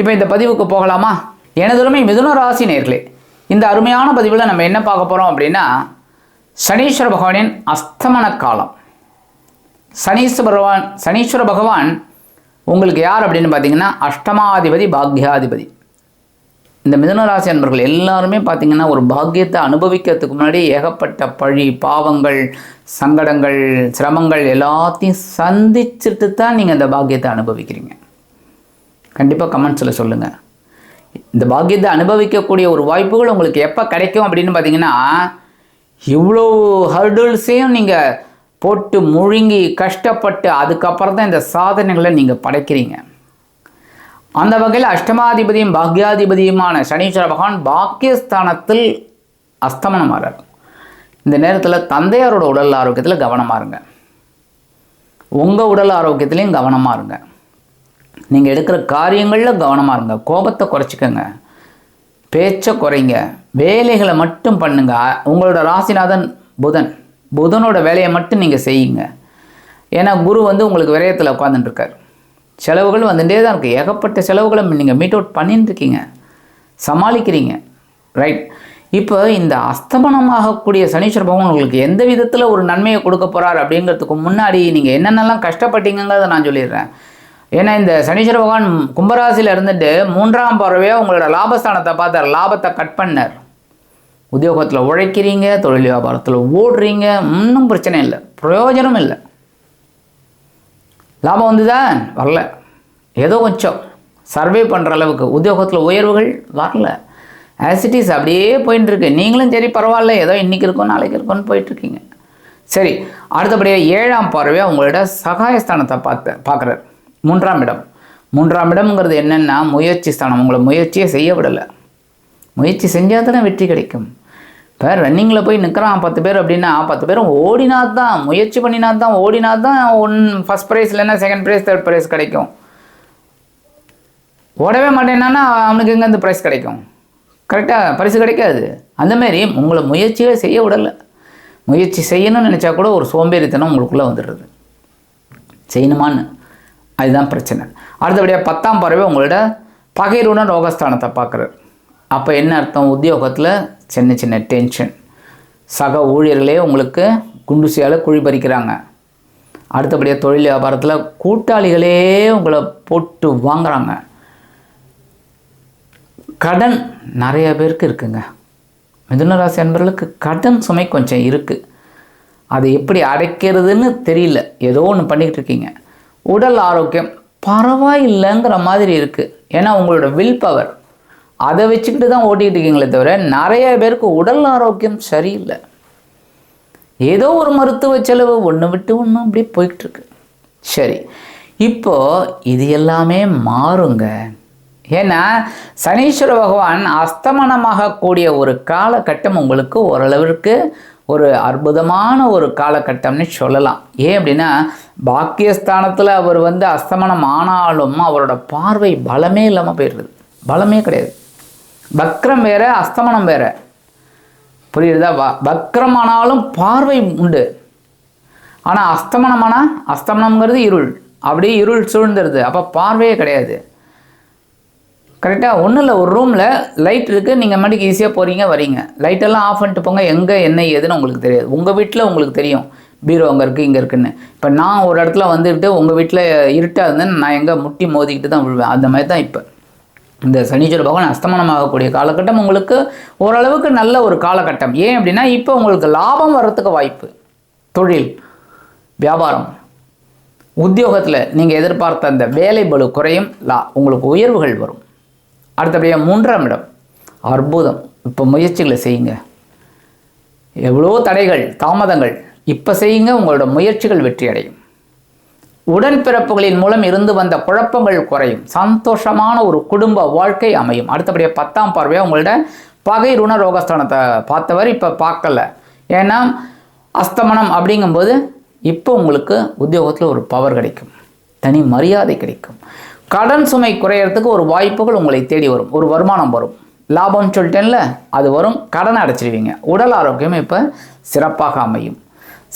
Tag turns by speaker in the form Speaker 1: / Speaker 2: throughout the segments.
Speaker 1: இப்போ இந்த பதிவுக்கு போகலாமா? எனதுமே மிதுன ராசி நேர்களே இந்த அருமையான பதிவில் நம்ம என்ன பார்க்க போகிறோம் அப்படின்னா சனீஸ்வர பகவானின் அஸ்தமன காலம். சனீஸ்வர பகவான் சனீஸ்வர பகவான் உங்களுக்கு யார் அப்படின்னு பார்த்தீங்கன்னா அஷ்டமாதிபதி பாக்யாதிபதி. இந்த மிதுன ராசி அன்பர்கள் எல்லாருமே பார்த்தீங்கன்னா ஒரு பாக்கியத்தை அனுபவிக்கிறதுக்கு முன்னாடி ஏகப்பட்ட பழி பாவங்கள் சங்கடங்கள் சிரமங்கள் எல்லாத்தையும் சந்திச்சுட்டு தான் நீங்கள் இந்த பாக்கியத்தை அனுபவிக்கிறீங்க. கண்டிப்பாக கமெண்ட்ஸில் சொல்லுங்கள் இந்த பாக்கியத்தை அனுபவிக்கக்கூடிய ஒரு வாய்ப்புகள் உங்களுக்கு எப்போ கிடைக்கும் அப்படின்னு பார்த்தீங்கன்னா இவ்வளோ ஹர்டுல்ஸையும் நீங்கள் போட்டு முழுங்கி கஷ்டப்பட்டு அதுக்கப்புறம் தான் இந்த சாதனைகளை நீங்கள் படைக்கிறீங்க. அந்த வகையில் அஷ்டமாதிபதியும் பாக்யாதிபதியுமான சனீஸ்வர பகவான் பாக்கியஸ்தானத்தில் அஸ்தமனமாகிறார் இந்த நேரத்தில் தந்தையாரோட உடல் ஆரோக்கியத்தில் கவனமாக இருங்க. உங்கள் உடல் ஆரோக்கியத்துலேயும் கவனமாக இருங்க. நீங்கள் எடுக்கிற காரியங்களில் கவனமாக இருங்க. கோபத்தை குறைச்சிக்கோங்க. பேச்சை குறைங்க. வேலைகளை மட்டும் பண்ணுங்க. உங்களோட ராசிநாதன் புதன். புதனோட வேலையை மட்டும் நீங்கள் செய்யுங்க. ஏன்னா குரு வந்து உங்களுக்கு விரயத்தில் உட்காந்துட்டுருக்கார் செலவுகள் வந்துட்டே தான் இருக்குது ஏகப்பட்ட செலவுகளை நீங்கள் மீட் அவுட் பண்ணிட்டு இருக்கீங்க சமாளிக்கிறீங்க. ரைட் இப்போ இந்த அஸ்தமனமாகக்கூடிய சனீஸ்வர பகவான் உங்களுக்கு எந்த விதத்தில் ஒரு நன்மையை கொடுக்க போகிறார் அப்படிங்கிறதுக்கு முன்னாடி நீங்கள் என்னென்னலாம் கஷ்டப்பட்டீங்கிறத நான் சொல்லிடுறேன். ஏன்னா இந்த சனீஸ்வர பகவான் கும்பராசியில் இருந்துட்டு மூன்றாம் பார்வையாக உங்களோட லாபஸ்தானத்தை பார்த்தார். லாபத்தை கட் பண்ணார். உத்தியோகத்தில் உழைக்கிறீங்க தொழில் வியாபாரத்தில் ஓடுறீங்க இன்னும் பிரச்சனை இல்லை. பிரயோஜனம் இல்லை. லாபம் வந்துதான் வரல. ஏதோ கொஞ்சம். சர்வே பண்ணுற அளவுக்கு. உத்தியோகத்தில் உயர்வுகள் வரல. ஆசிட்டிஸ் அப்படியே போயின்ட்டுருக்கு நீங்களும் சரி பரவாயில்ல. ஏதோ இன்றைக்கி இருக்கும் நாளைக்கு இருக்கும்னு போயிட்டுருக்கீங்க சரி அடுத்தபடியாக ஏழாம் பார்வையாக உங்களோட சகாயஸ்தானத்தை பார்த்து பார்க்குறாரு. மூன்றாம் இடம். மூன்றாம் இடம்ங்கிறது என்னென்னா முயற்சி ஸ்தானம். உங்களை முயற்சியை செய்ய விடலை. முயற்சி செஞ்சால் தானே வெற்றி கிடைக்கும். இப்போ ரன்னிங்கில் போய் நிற்கிறான் பத்து பேர் அப்படின்னா பத்து பேரும் ஓடினா தான் முயற்சி பண்ணினா தான் ஓடினா தான் ஒன் ஃபஸ்ட் ப்ரைஸ் இல்லைன்னா செகண்ட் ப்ரைஸ் தேர்ட் ப்ரைஸ் கிடைக்கும். ஓடவே மாட்டேன்னா அவனுக்கு எங்கேருந்து ப்ரைஸ் கிடைக்கும். கரெக்டாக பரிசு கிடைக்காது. அந்தமாரி உங்களை முயற்சியே செய்ய விடலை. முயற்சி செய்யணும்னு நினச்சா கூட ஒரு சோம்பேறித்தனம் உங்களுக்குள்ளே வந்துடுறது. செய்யணுமான்னு. அதுதான் பிரச்சனை. அடுத்தபடியாக பத்தாம் பறவை உங்களோட பகைருடன் ரோகஸ்தானத்தை பார்க்குறாரு அப்போ என்ன அர்த்தம்? உத்தியோகத்தில் சின்ன சின்ன டென்ஷன் சக ஊழியர்களே உங்களுக்கு குண்டுசியால் குழி பறிக்கிறாங்க. அடுத்தபடியாக தொழில் வியாபாரத்தில் கூட்டாளிகளே உங்களை போட்டு வாங்குறாங்க. கடன் நிறைய பேருக்கு இருக்குங்க. மிதுனராசி அன்பர்களுக்கு கடன் சுமை கொஞ்சம் இருக்குது அதை எப்படி அடைக்கிறதுன்னு தெரியல. ஏதோ ஒன்று பண்ணிக்கிட்டு இருக்கீங்க. உடல் ஆரோக்கியம் பரவாயில்லைங்கிற மாதிரி இருக்குது ஏன்னா உங்களோட வில் பவர் அதை வச்சுக்கிட்டு தான் ஓட்டிகிட்டு இருக்கீங்களே தவிர நிறைய பேருக்கு உடல் ஆரோக்கியம் சரியில்லை. ஏதோ ஒரு மருத்துவ செலவு ஒன்று விட்டு ஒன்று அப்படியே போய்கிட்டுருக்கு சரி. இப்போ இது எல்லாமே மாறுங்க. ஏன்னா சனீஸ்வர பகவான் அஸ்தமனமாகக்கூடிய ஒரு காலகட்டம் உங்களுக்கு ஓரளவிற்கு ஒரு அற்புதமான ஒரு காலகட்டம்னு சொல்லலாம். ஏன் அப்படின்னா பாக்கியஸ்தானத்தில் அவர் வந்து அஸ்தமனம் ஆனாலும் அவரோட பார்வை பலமே இல்லாமல் போயிடுது பலமே கிடையாது. வக்ரம் வேற அஸ்தமனம் வேற. புரியுதா? வ வக்ரமானாலும் பார்வை உண்டு. ஆனால் அஸ்தமனமானா அஸ்தமனம்ங்கிறது இருள். அப்படியே இருள் சூழ்ந்துருது. அப்போ பார்வையே கிடையாது. கரெக்டாக ஒன்றும் இல்லை ஒரு ரூமில் லைட் இருக்குது நீங்கள் மாட்டிக்கு ஈஸியாக போகிறீங்க வரீங்க. லைட்டெல்லாம் ஆஃப் பண்ணிட்டு போங்க எங்கே என்ன ஏதுன்னு உங்களுக்கு தெரியாது. உங்கள் வீட்டில் உங்களுக்கு தெரியும். பீரோ அங்கே இருக்குது இங்கே இருக்குன்னு. இப்போ நான் ஒரு இடத்துல வந்துட்டு உங்கள் வீட்டில் இருட்டாக இருந்தேன் நான் எங்கே முட்டி மோதிக்கிட்டு தான் விழுவேன். அந்த மாதிரி தான் இப்போ. இந்த சனீஸ்வர பகவான் அஸ்தமனமாகக்கூடிய காலகட்டம் உங்களுக்கு ஓரளவுக்கு நல்ல ஒரு காலகட்டம். ஏன் அப்படின்னா இப்போ உங்களுக்கு லாபம் வர்றதுக்கு வாய்ப்பு. தொழில் வியாபாரம் உத்தியோகத்தில் நீங்கள் எதிர்பார்த்த அந்த வேலை பலு குறையும் லா உங்களுக்கு உயர்வுகள் வரும். அடுத்தபடியாக மூன்றாம் இடம். அற்புதம். இப்போ முயற்சிகளை செய்யுங்க. எவ்வளோ தடைகள் தாமதங்கள் இப்போ செய்யுங்க உங்களோட முயற்சிகள் வெற்றி அடையும். உடன்பிறப்புகளின் மூலம் இருந்து வந்த குழப்பங்கள் குறையும். சந்தோஷமான ஒரு குடும்ப வாழ்க்கை அமையும். அடுத்தபடியாக பத்தாம் பார்வையாக உங்களோட பகை ருண ரோகஸ்தானத்தை பார்த்தவர் இப்போ பார்க்கல. ஏன்னா அஸ்தமனம் அப்படிங்கும்போது இப்போ உங்களுக்கு உத்தியோகத்தில் ஒரு பவர் கிடைக்கும். தனி மரியாதை கிடைக்கும். கடன் சுமை குறையறதுக்கு ஒரு வாய்ப்புகள் உங்களை தேடி வரும். ஒரு வருமானம் வரும். லாபம்னு சொல்லிட்டேன்ல அது வரும். கடனை அடைச்சிடுவீங்க. உடல் ஆரோக்கியம் இப்போ சிறப்பாக அமையும்.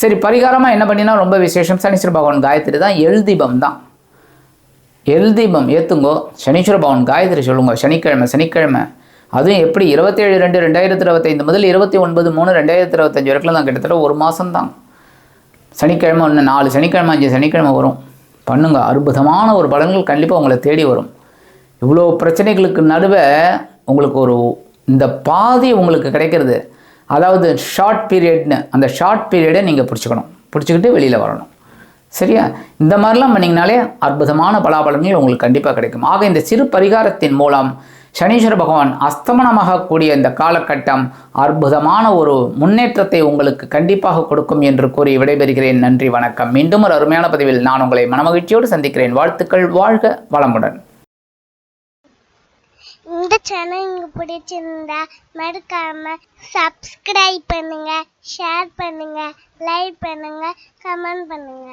Speaker 1: சரி பரிகாரமாக என்ன பண்ணினா ரொம்ப விசேஷம். சனீஸ்வர பகவான் காயத்ரி தான் எல் தீபம் தான். எல் தீபம் ஏற்றுங்கோ சனீஸ்வர பகவான் காயத்ரி சொல்லுங்க. சனிக்கிழமை சனிக்கிழமை. அதுவும் எப்படி? இருபத்தேழு ரெண்டு ரெண்டாயிரத்தி இருபத்தைந்து முதல் இருபத்தி ஒன்பது மூணு ரெண்டாயிரத்தி இருபத்தஞ்சு வரைக்கும் தான் கிட்டத்தட்ட ஒரு மாதம் தான் சனிக்கிழமை ஒன்று நாலு சனிக்கிழமை அஞ்சு சனிக்கிழமை வரும். பண்ணுங்க. அற்புதமான ஒரு பலன்கள் கண்டிப்பாக உங்களை தேடி வரும். இவ்வளோ பிரச்சனைகளுக்கு நடுவே உங்களுக்கு ஒரு இந்த பாதி உங்களுக்கு கிடைக்கிறது. அதாவது ஷார்ட் பீரியட்னு அந்த ஷார்ட் பீரியடை நீங்கள் பிடிச்சிக்கணும். பிடிச்சிக்கிட்டு வெளியில் வரணும். சரியா? இந்த மாதிரிலாம் பண்ணிங்கனாலே அற்புதமான பலாபலன்கள் உங்களுக்கு கண்டிப்பாக கிடைக்கும். ஆக இந்த சிறு பரிகாரத்தின் மூலம் சனீஸ்வர பகவான் அஸ்தமனமாகக்கூடிய இந்த காலகட்டம் அற்புதமான ஒரு முன்னேற்றத்தை உங்களுக்கு கண்டிப்பாக கொடுக்கும் என்று கூறி விடைபெறுகிறேன். நன்றி வணக்கம். மீண்டும் ஒரு அருமையான பதிவில் நான் உங்களை மனமகிழ்ச்சியோடு சந்திக்கிறேன். வாழ்த்துக்கள் வாழ்க வளமுடன்.
Speaker 2: இந்த சேனல் உங்களுக்கு பிடிச்சிருந்தா மறக்காம சப்ஸ்கிரைப் பண்ணுங்க ஷேர் பண்ணுங்க லைக் பண்ணுங்க கமெண்ட் பண்ணுங்க.